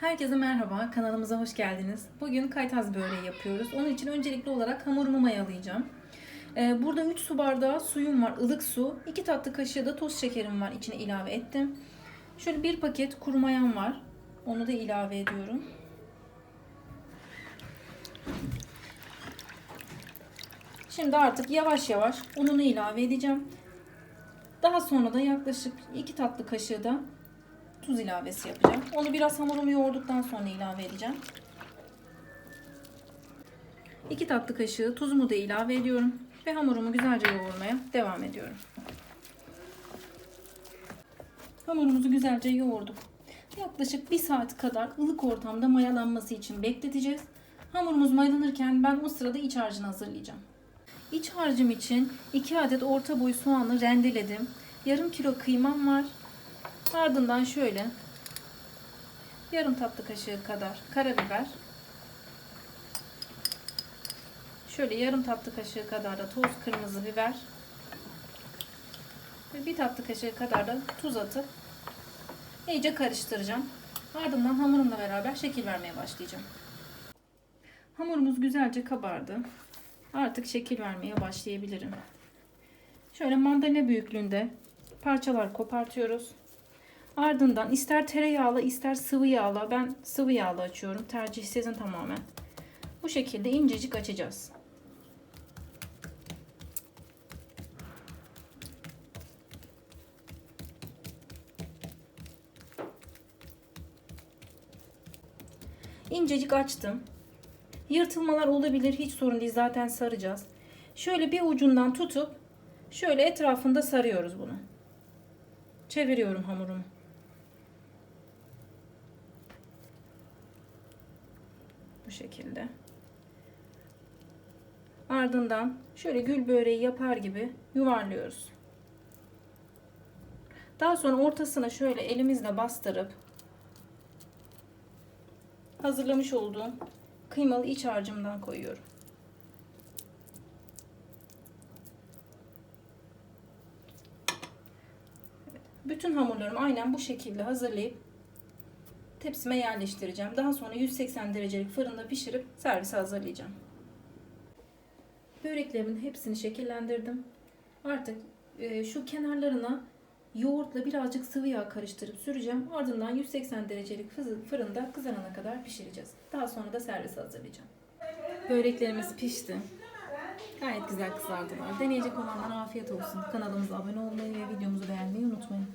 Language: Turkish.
Herkese merhaba, kanalımıza hoş geldiniz. Bugün kaytaz böreği yapıyoruz. Onun için öncelikli olarak hamurumu mayalayacağım. Ee, burada 3 su bardağı suyum var, ılık su. 2 tatlı kaşığı da toz şekerim var, içine ilave ettim. Şöyle bir paket kuru mayam var. Onu da ilave ediyorum. Şimdi artık yavaş yavaş ununu ilave edeceğim. Daha sonra da yaklaşık 2 tatlı kaşığı da tuz ilavesi yapacağım. Onu biraz hamurumu yoğurduktan sonra ilave edeceğim. 2 tatlı kaşığı tuzumu da ilave ediyorum ve hamurumu güzelce yoğurmaya devam ediyorum. Hamurumuzu güzelce yoğurduk. Yaklaşık 1 saat kadar ılık ortamda mayalanması için bekleteceğiz. Hamurumuz mayalanırken ben o sırada iç harcını hazırlayacağım. İç harcım için 2 adet orta boy soğanı rendeledim. Yarım kilo kıymam var. Ardından şöyle yarım tatlı kaşığı kadar karabiber. Şöyle yarım tatlı kaşığı kadar da toz kırmızı biber. Ve bir tatlı kaşığı kadar da tuz atıp iyice karıştıracağım. Ardından hamurumla beraber şekil vermeye başlayacağım. Hamurumuz güzelce kabardı. Artık şekil vermeye başlayabilirim. Şöyle mandalina büyüklüğünde parçalar kopartıyoruz. Ardından ister tereyağla ister sıvı yağla ben sıvı yağla açıyorum. Tercih sizin tamamen. Bu şekilde incecik açacağız. İncecik açtım. Yırtılmalar olabilir hiç sorun değil zaten saracağız. Şöyle bir ucundan tutup şöyle etrafında sarıyoruz bunu. Çeviriyorum hamurumu. Bu şekilde. Ardından şöyle gül böreği yapar gibi yuvarlıyoruz. Daha sonra ortasına şöyle elimizle bastırıp hazırlamış olduğum kıymalı iç harcımdan koyuyorum. Bütün hamurlarımı aynen bu şekilde hazırlayıp tepsime yerleştireceğim. Daha sonra 180 derecelik fırında pişirip servise hazırlayacağım. Böreklerimin hepsini şekillendirdim. Artık e, şu kenarlarına yoğurtla birazcık sıvı yağ karıştırıp süreceğim. Ardından 180 derecelik fırında kızarana kadar pişireceğiz. Daha sonra da servise hazırlayacağım. Böreklerimiz pişti. Gayet güzel kızardılar. Deneyecek olanlara afiyet olsun. Kanalımıza abone olmayı ve videomuzu beğenmeyi unutmayın.